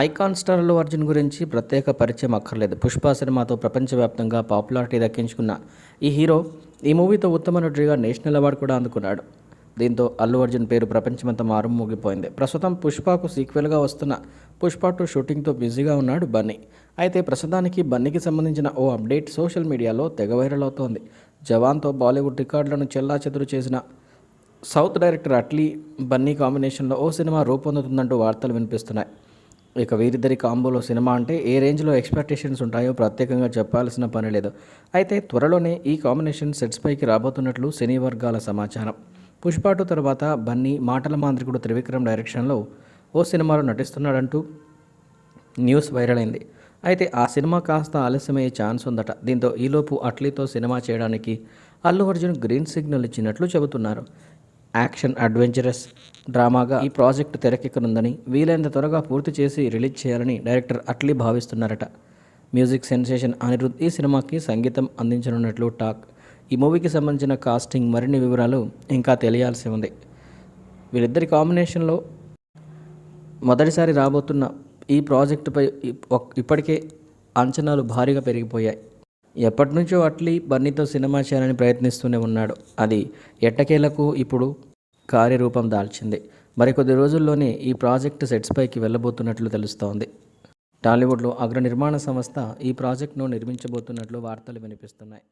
Icon star Allu Arjun గురించి ప్రత్యేక పరిచయం అక్కర్లేదు. పుష్ప సినిమాతో ప్రపంచవ్యాప్తంగా పాపులారిటీ దక్కించుకున్న ఈ హీరో ఈ మూవీతో ఉత్తమ నటుడిగా నేషనల్ అవార్డు కూడా అందుకున్నాడు. దీంతో అల్లు అర్జున్ పేరు ప్రపంచమంతా మారుమోగిపోయింది. ప్రస్తుతం పుష్పకు సీక్వెల్గా వస్తున్న పుష్ప టూ షూటింగ్తో బిజీగా ఉన్నాడు బన్నీ. అయితే ప్రస్తుతానికి బన్నీకి సంబంధించిన ఓ అప్డేట్ సోషల్ మీడియాలో తెగ వైరల్ అవుతోంది. జవాన్తో బాలీవుడ్ రికార్డులను చెల్లాచెదురు చేసిన సౌత్ డైరెక్టర్ అట్లీ బన్నీ కాంబినేషన్లో ఓ సినిమా రూపొందుతుందంటూ వార్తలు వినిపిస్తున్నాయి. ఇక వీరిద్దరి కాంబోలో సినిమా అంటే ఏ రేంజ్లో ఎక్స్పెక్టేషన్స్ ఉంటాయో ప్రత్యేకంగా చెప్పాల్సిన పని లేదు. అయితే త్వరలోనే ఈ కాంబినేషన్ సెట్స్ పైకి రాబోతున్నట్లు సినీ వర్గాల సమాచారం. పుష్పాటు తర్వాత బన్నీ మాటల మాంత్రికుడు త్రివిక్రమ్ డైరెక్షన్లో ఓ సినిమాలో నటిస్తున్నాడంటూ న్యూస్ వైరల్ అయింది. అయితే ఆ సినిమా కాస్త ఆలస్యమయ్యే ఛాన్స్ ఉందట. దీంతో ఈలోపు అట్లీతో సినిమా చేయడానికి అల్లు అర్జున్ గ్రీన్ సిగ్నల్ ఇచ్చినట్లు చెబుతున్నారు. యాక్షన్ అడ్వెంచరస్ డ్రామాగా ఈ ప్రాజెక్టు తెరకెక్కనుందని వీలైనంత త్వరగా పూర్తి చేసి రిలీజ్ చేయాలని డైరెక్టర్ అట్లీ భావిస్తున్నారట. మ్యూజిక్ సెన్సేషన్ అనిరుద్ ఈ సినిమాకి సంగీతం అందించనున్నట్లు టాక్. ఈ మూవీకి సంబంధించిన కాస్టింగ్ మరిన్ని వివరాలు ఇంకా తెలియాల్సి ఉంది. వీరిద్దరి కాంబినేషన్లో మొదటిసారి రాబోతున్న ఈ ప్రాజెక్టుపై ఇప్పటికే అంచనాలు భారీగా పెరిగిపోయాయి. ఎప్పటి నుంచో అట్లీ బన్నీతో సినిమా చేయాలని ప్రయత్నిస్తూనే ఉన్నాడు. అది ఎట్టకేలకు ఇప్పుడు కార్యరూపం దాల్చింది. మరికొద్ది రోజుల్లోనే ఈ ప్రాజెక్టు సెట్స్ పైకి వెళ్ళబోతున్నట్లు తెలుస్తోంది. టాలీవుడ్లో అగ్ర నిర్మాణ సంస్థ ఈ ప్రాజెక్టును నిర్మించబోతున్నట్లు వార్తలు వినిపిస్తున్నాయి.